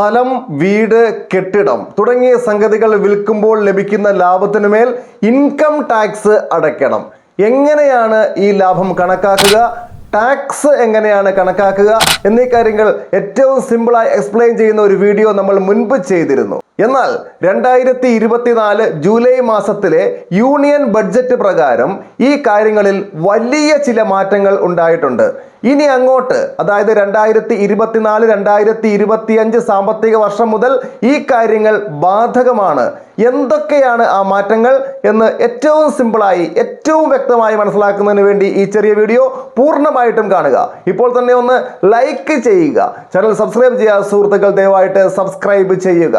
സ്ഥലം വീട് കെട്ടിടം തുടങ്ങിയ സംഗതികൾ വിൽക്കുമ്പോൾ ലഭിക്കുന്ന ലാഭത്തിനുമേൽ ഇൻകം ടാക്സ് അടയ്ക്കണം. എങ്ങനെയാണ് ഈ ലാഭം കണക്കാക്കുക? ടാക്സ് എങ്ങനെയാണ് കണക്കാക്കുക? എന്നീ കാര്യങ്ങൾ ഏറ്റവും സിമ്പിളായി എക്സ്പ്ലെയിൻ ചെയ്യുന്ന ഒരു വീഡിയോ നമ്മൾ മുൻപ് ചെയ്തിരുന്നു. എന്നാൽ രണ്ടായിരത്തി ഇരുപത്തിനാല് ജൂലൈ മാസത്തിലെ യൂണിയൻ ബഡ്ജറ്റ് പ്രകാരം ഈ കാര്യങ്ങളിൽ വലിയ ചില മാറ്റങ്ങൾ ഉണ്ടായിട്ടുണ്ട്. ഇനി അങ്ങോട്ട് അതായത് രണ്ടായിരത്തി ഇരുപത്തിനാല് രണ്ടായിരത്തി ഇരുപത്തിയഞ്ച് സാമ്പത്തിക വർഷം മുതൽ ഈ കാര്യങ്ങൾ ബാധകമാണ്. എന്തൊക്കെയാണ് ആ മാറ്റങ്ങൾ എന്ന് ഏറ്റവും സിമ്പിളായി ഏറ്റവും വ്യക്തമായി മനസ്സിലാക്കുന്നതിന് വേണ്ടി ഈ ചെറിയ വീഡിയോ പൂർണമായിട്ടും കാണുക. ഇപ്പോൾ തന്നെ ഒന്ന് ലൈക്ക് ചെയ്യുക. ചാനൽ സബ്സ്ക്രൈബ് ചെയ്യുക. സുഹൃത്തുക്കൾ ദയവായിട്ട് സബ്സ്ക്രൈബ് ചെയ്യുക.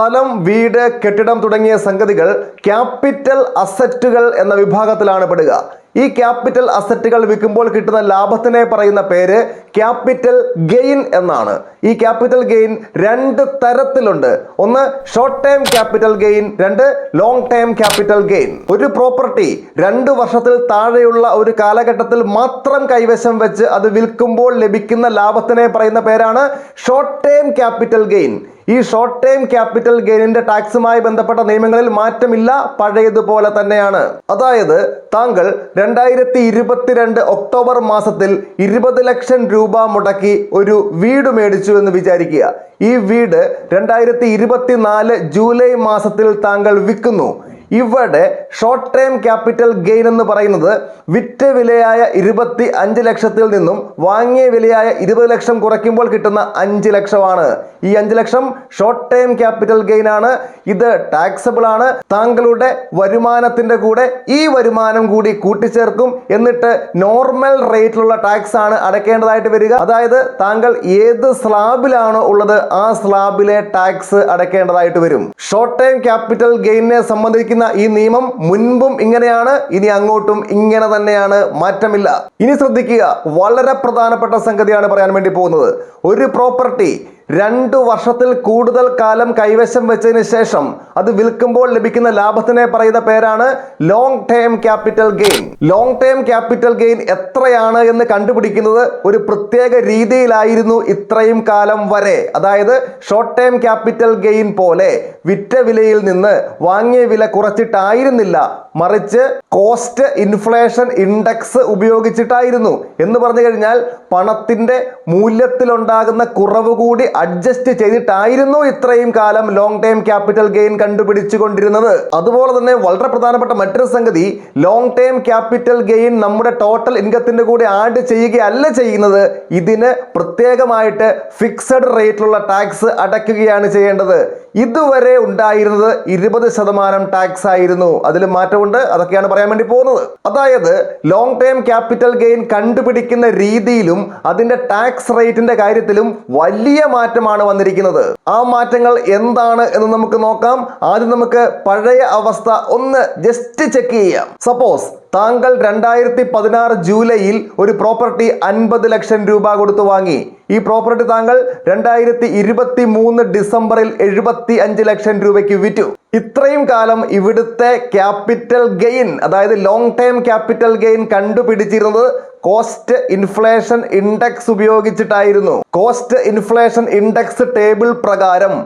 സ്ഥലം വീട് കെട്ടിടം തുടങ്ങിയ സംഗതികൾ ക്യാപിറ്റൽ അസറ്റുകൾ എന്ന വിഭാഗത്തിലാണ് പെടുക. ഈ ക്യാപിറ്റൽ അസറ്റുകൾ വിൽക്കുമ്പോൾ കിട്ടുന്ന ലാഭത്തിനെ പറയുന്ന പേര് ക്യാപിറ്റൽ ഗെയിൻ എന്നാണ്. ഈ ക്യാപിറ്റൽ ഗെയിൻ രണ്ട് തരത്തിലുണ്ട്. ഒന്ന് ഷോർട്ട് ടൈം ക്യാപിറ്റൽ ഗെയിൻ രണ്ട് ലോങ് ടൈം ക്യാപിറ്റൽ ഗെയിൻ ഒരു പ്രോപ്പർട്ടി രണ്ട് വർഷത്തിൽ താഴെയുള്ള ഒരു കാലഘട്ടത്തിൽ മാത്രം കൈവശം വെച്ച് അത് വിൽക്കുമ്പോൾ ലഭിക്കുന്ന ലാഭത്തിനെ പറയുന്ന പേരാണ് ഷോർട്ട് ടൈം ക്യാപിറ്റൽ ഗെയിൻ ഈ ഷോർട്ട് ടൈം ക്യാപിറ്റൽ ഗെയിനിന്റെ ടാക്സുമായി ബന്ധപ്പെട്ട നിയമങ്ങളിൽ മാറ്റമില്ല പഴയതുപോലെ തന്നെയാണ്. അതായത് താങ്കൾ രണ്ടായിരത്തി ഇരുപത്തിരണ്ട് ഒക്ടോബർ മാസത്തിൽ ഇരുപത് ലക്ഷം രൂപ മുടക്കി ഒരു വീട് മേടിച്ചു എന്ന് വിചാരിക്കുക. ഈ വീട് രണ്ടായിരത്തി ഇരുപത്തിനാല് ജൂലൈ മാസത്തിൽ താങ്കൾ വിൽക്കുന്നു. ഇവിടെ ഷോർട്ട് ടേം ക്യാപിറ്റൽ ഗെയിൻ എന്ന് പറയുന്നത് വിറ്റ വിലയായ ഇരുപത്തി അഞ്ച് ലക്ഷത്തിൽ നിന്നും വാങ്ങിയ വിലയായ ഇരുപത് ലക്ഷം കുറയ്ക്കുമ്പോൾ കിട്ടുന്ന അഞ്ച് ലക്ഷമാണ്. ഈ അഞ്ച് ലക്ഷം ഷോർട്ട് ടേം ക്യാപിറ്റൽ ഗെയിൻ ആണ്. ഇത് ടാക്സബിൾ ആണ്. താങ്കളുടെ വരുമാനത്തിന്റെ കൂടെ ഈ വരുമാനം കൂടി കൂട്ടിച്ചേർക്കും എന്നിട്ട് നോർമൽ റേറ്റിലുള്ള ടാക്സ് ആണ് അടയ്ക്കേണ്ടതായിട്ട് വരിക. അതായത് താങ്കൾ ഏത് സ്ലാബിലാണോ ഉള്ളത് ആ സ്ലാബിലെ ടാക്സ് അടയ്ക്കേണ്ടതായിട്ട് വരും. ഷോർട്ട് ടൈം ക്യാപിറ്റൽ ഗെയിനെ സംബന്ധിക്കുന്ന ഈ നിയമം മുൻപും ഇങ്ങനെയാണ് ഇനി അങ്ങോട്ടും ഇങ്ങനെ തന്നെയാണ് മാറ്റമില്ല. ഇനി ശ്രദ്ധിക്കുക വളരെ പ്രധാനപ്പെട്ട സംഗതിയാണ് പറയാൻ വേണ്ടി പോകുന്നത്. ഒരു പ്രോപ്പർട്ടി രണ്ട് വർഷത്തിൽ കൂടുതൽ കാലം കൈവശം വെച്ചതിന് ശേഷം അത് വിൽക്കുമ്പോൾ ലഭിക്കുന്ന ലാഭത്തിനെ പറയുന്ന പേരാണ് long term capital gain long term capital gain എത്രയാണ് എന്ന് കണ്ടുപിടിക്കുന്നത് ഒരു പ്രത്യേക രീതിയിലായിരുന്നു ഇത്രയും കാലം വരെ. അതായത് ഷോർട്ട് ടേം ക്യാപിറ്റൽ ഗെയിൻ പോലെ വിറ്റ വിലയിൽ നിന്ന് വാങ്ങിയ വില കുറച്ചിട്ടായിരുന്നില്ല. മറിച്ച് കോസ്റ്റ് ഇൻഫ്ലേഷൻ ഇൻഡെക്സ് ഉപയോഗിച്ചിട്ടായിരുന്നു. എന്ന് പറഞ്ഞു കഴിഞ്ഞാൽ പണത്തിന്റെ മൂല്യത്തിലുണ്ടാകുന്ന കുറവ് കൂടി അഡ്ജസ്റ്റ് ചെയ്തിട്ടായിരുന്നു ഇത്രയും കാലം ലോങ് ടൈം ക്യാപിറ്റൽ ഗെയിൻ കണ്ടുപിടിച്ചുകൊണ്ടിരുന്നത്. അതുപോലെ തന്നെ വളരെ പ്രധാനപ്പെട്ട മറ്റൊരു സംഗതി ലോങ് ടൈം ക്യാപിറ്റൽ ഗെയിൻ നമ്മുടെ ടോട്ടൽ ഇൻകത്തിന്റെ കൂടെ ആഡ് ചെയ്യുകയല്ല ചെയ്യുന്നത് ഇതിന് പ്രത്യേകമായിട്ട് ഫിക്സഡ് റേറ്റിലുള്ള ടാക്സ് അടയ്ക്കുകയാണ് ചെയ്യേണ്ടത്. ഇതുവരെ ഉണ്ടായിരുന്നത് ഇരുപത് ശതമാനം ടാക്സ് ആയിരുന്നു. അതിൽ മാറ്റമുണ്ട്. അതൊക്കെയാണ് പറയാൻ വേണ്ടി പോകുന്നത്. അതായത് ലോങ് ടേം ക്യാപിറ്റൽ ഗെയിൻ കണ്ടുപിടിക്കുന്ന രീതിയിലും അതിന്റെ ടാക്സ് റേറ്റിന്റെ കാര്യത്തിലും വലിയ മാറ്റമാണ് വന്നിരിക്കുന്നത്. ആ മാറ്റങ്ങൾ എന്താണ് എന്ന് നമുക്ക് നോക്കാം. ആദ്യം നമുക്ക് പഴയ അവസ്ഥ ഒന്ന് ജസ്റ്റ് ചെക്ക് ചെയ്യാം. സപ്പോസ് താങ്കൾ രണ്ടായിരത്തി പതിനാറ് ജൂലൈയിൽ ഒരു പ്രോപ്പർട്ടി അൻപത് ലക്ഷം രൂപ കൊടുത്തു വാങ്ങി. ഈ പ്രോപ്പർട്ടി താങ്കൾ രണ്ടായിരത്തി ഇരുപത്തി മൂന്ന് ഡിസംബറിൽ എഴുപത്തി അഞ്ച് ലക്ഷം രൂപയ്ക്ക് വിറ്റു. ഇത്രയും കാലം ഇവിടുത്തെ ക്യാപിറ്റൽ ഗെയിൻ അതായത് ലോങ് ടൈം ക്യാപിറ്റൽ ഗെയിൻ കണ്ടുപിടിച്ചിരുന്നത് കോസ്റ്റ് ഇൻഫ്ലേഷൻ ഇൻഡെക്സ് ഉപയോഗിച്ചിട്ടായിരുന്നു. കോസ്റ്റ് ഇൻഫ്ലേഷൻ ഇൻഡെക്സ് ടേബിൾ പ്രകാരം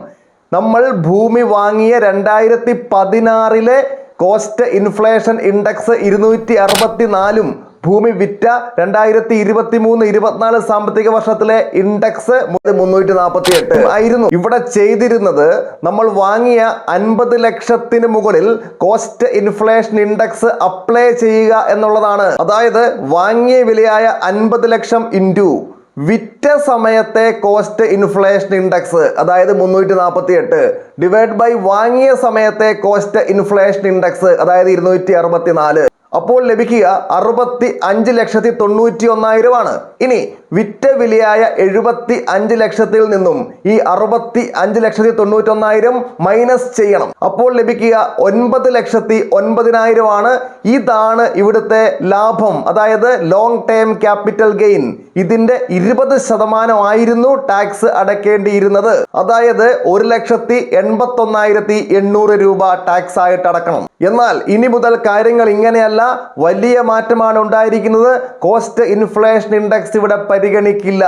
നമ്മൾ ഭൂമി വാങ്ങിയ രണ്ടായിരത്തി പതിനാറിലെ കോസ്റ്റ് ഇൻഫ്ലേഷൻ ഇൻഡെക്സ് ഇരുന്നൂറ്റി അറുപത്തി നാലും ഭൂമി വിറ്റ രണ്ടായിരത്തി ഇരുപത്തി മൂന്ന് ഇരുപത്തിനാല് സാമ്പത്തിക വർഷത്തിലെ ഇൻഡെക്സ് മുന്നൂറ്റി നാൽപ്പത്തി എട്ട് ആയിരുന്നു. ഇവിടെ ചെയ്തിരുന്നത് നമ്മൾ വാങ്ങിയ അൻപത് ലക്ഷത്തിന് മുകളിൽ കോസ്റ്റ് ഇൻഫ്ലേഷൻ ഇൻഡെക്സ് അപ്ലൈ ചെയ്യുക എന്നുള്ളതാണ്. അതായത് വാങ്ങിയ വിലയായ അൻപത് ലക്ഷം ഇന്റു വിറ്റ സമയത്തെ കോസ്റ്റ് ഇൻഫ്ലേഷൻ ഇൻഡെക്സ് അതായത് മുന്നൂറ്റി നാൽപ്പത്തി എട്ട് ഡിവൈഡ് ബൈ വാങ്ങിയ സമയത്തെ കോസ്റ്റ് ഇൻഫ്ലേഷൻ ഇൻഡെക്സ് അതായത് ഇരുന്നൂറ്റി അറുപത്തി നാല് അപ്പോൾ ലഭിക്കുക അറുപത്തി അഞ്ച് ലക്ഷത്തി തൊണ്ണൂറ്റി ഒന്നായിരമാണ് ഇനി വിറ്റ വിലയായ എഴുപത്തി അഞ്ച് ലക്ഷത്തിൽ നിന്നും ഈ അറുപത്തി അഞ്ച് ലക്ഷത്തി തൊണ്ണൂറ്റി ഒന്നായിരം മൈനസ് ചെയ്യണം. അപ്പോൾ ലഭിക്കുക ഒൻപത് ലക്ഷത്തി ഒൻപതിനായിരമാണ്. ഇതാണ് ഇവിടുത്തെ ലാഭം. അതായത് ലോങ് ടേം ക്യാപിറ്റൽ ഗെയിൻ ഇതിന്റെ ഇരുപത് ശതമാനമായിരുന്നു ടാക്സ് അടയ്ക്കേണ്ടിയിരുന്നത് അതായത് ഒരു ലക്ഷത്തി എൺപത്തി ഒന്നായിരത്തി എണ്ണൂറ് രൂപ ടാക്സ് ആയിട്ട് അടക്കണം. എന്നാൽ ഇനി മുതൽ കാര്യങ്ങൾ ഇങ്ങനെയല്ല. വലിയ മാറ്റമാണ് ഉണ്ടായിരിക്കുന്നത്. കോസ്റ്റ് ഇൻഫ്ലേഷൻ ഇൻഡെക്സ് ഇവിടെ പരിഗണിക്കില്ല.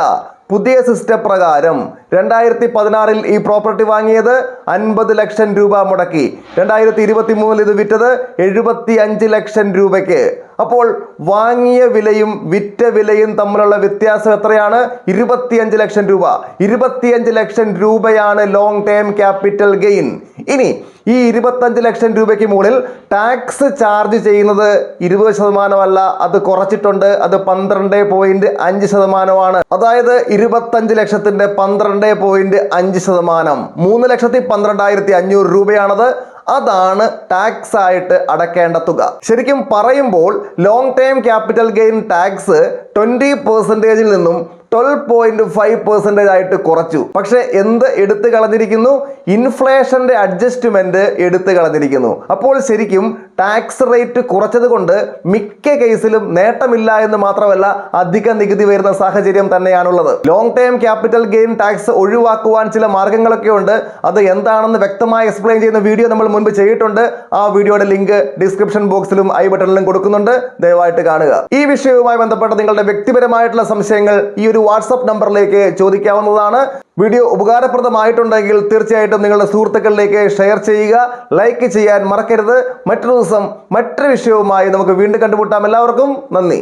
പുതിയ സിസ്റ്റം പ്രകാരം രണ്ടായിരത്തി പതിനാറിൽ ഈ പ്രോപ്പർട്ടി വാങ്ങിയത് അൻപത് ലക്ഷം രൂപ മുടക്കി. രണ്ടായിരത്തി ഇരുപത്തി മൂന്നിൽ ഇത് വിറ്റത് എഴുപത്തി അഞ്ച് ലക്ഷം രൂപയ്ക്ക്. അപ്പോൾ വാങ്ങിയ വിലയും വിറ്റ വിലയും തമ്മിലുള്ള വ്യത്യാസം എത്രയാണ്? ഇരുപത്തിയഞ്ച് ലക്ഷം രൂപ. ഇരുപത്തിയഞ്ച് ലക്ഷം രൂപയാണ് ലോങ് ടേം ക്യാപിറ്റൽ ഗെയിൻ ഇനി ഈ ഇരുപത്തഞ്ച് ലക്ഷം രൂപയ്ക്ക് മുകളിൽ ടാക്സ് ചാർജ് ചെയ്യുന്നത് ഇരുപത് ശതമാനമല്ല അത് കുറച്ചിട്ടുണ്ട് അത് പന്ത്രണ്ട് പോയിന്റ് അഞ്ച് ശതമാനമാണ്. അതായത് ഇരുപത്തഞ്ച് ലക്ഷത്തിന്റെ പന്ത്രണ്ട് പോയിന്റ് അഞ്ച് ശതമാനം. മൂന്ന് ലക്ഷത്തി പന്ത്രണ്ടായിരത്തി അഞ്ഞൂറ് രൂപയാണത്. അതാണ് ടാക്സ് ആയിട്ട് അടക്കേണ്ട തുക. ശരിക്കും പറയുമ്പോൾ long time capital gain tax twenty പെർസെന്റേജിൽ നിന്നും ട്വൽവ് പോയിന്റ് ഫൈവ് പെർസെന്റേജ് ആയിട്ട് കുറച്ചു. പക്ഷെ എന്ത് എടുത്തു കളഞ്ഞിരിക്കുന്നു? ഇൻഫ്ലേഷന്റെ അഡ്ജസ്റ്റ്മെന്റ് എടുത്തു കളഞ്ഞിരിക്കുന്നു. അപ്പോൾ ശരിക്കും ടാക്സ് റേറ്റ് കുറച്ചത് കൊണ്ട് മിക്ക കേസിലും നേട്ടമില്ല എന്ന് മാത്രമല്ല അധിക നികുതി വരുന്ന സാഹചര്യം തന്നെയാണുള്ളത്. Long term capital gain tax ഒഴിവാക്കുവാൻ ചില മാർഗങ്ങളൊക്കെ ഉണ്ട്. അത് എന്താണെന്ന് വ്യക്തമായി എക്സ്പ്ലെയിൻ ചെയ്യുന്ന വീഡിയോ നമ്മൾ മുൻപ് ചെയ്തിട്ടുണ്ട്. ആ വീഡിയോയുടെ ലിങ്ക് ഡിസ്ക്രിപ്ഷൻ ബോക്സിലും ഐ ബട്ടണിലും കൊടുക്കുന്നുണ്ട്. ദയവായിട്ട് കാണുക. ഈ വിഷയവുമായി ബന്ധപ്പെട്ട നിങ്ങളുടെ വ്യക്തിപരമായിട്ടുള്ള സംശയങ്ങൾ ഈ ഒരു വാട്സപ്പ് നമ്പറിലേക്ക് ചോദിക്കാവുന്നതാണ്. വീഡിയോ ഉപകാരപ്രദമായിട്ടുണ്ടെങ്കിൽ തീർച്ചയായിട്ടും നിങ്ങളുടെ സുഹൃത്തുക്കളിലേക്ക് ഷെയർ ചെയ്യുക ലൈക്ക് ചെയ്യാൻ മറക്കരുത്. മറ്റൊരു ദിവസം മറ്റൊരു വിഷയവുമായി നമുക്ക് വീണ്ടും കണ്ടുമുട്ടാം. എല്ലാവർക്കും നന്ദി.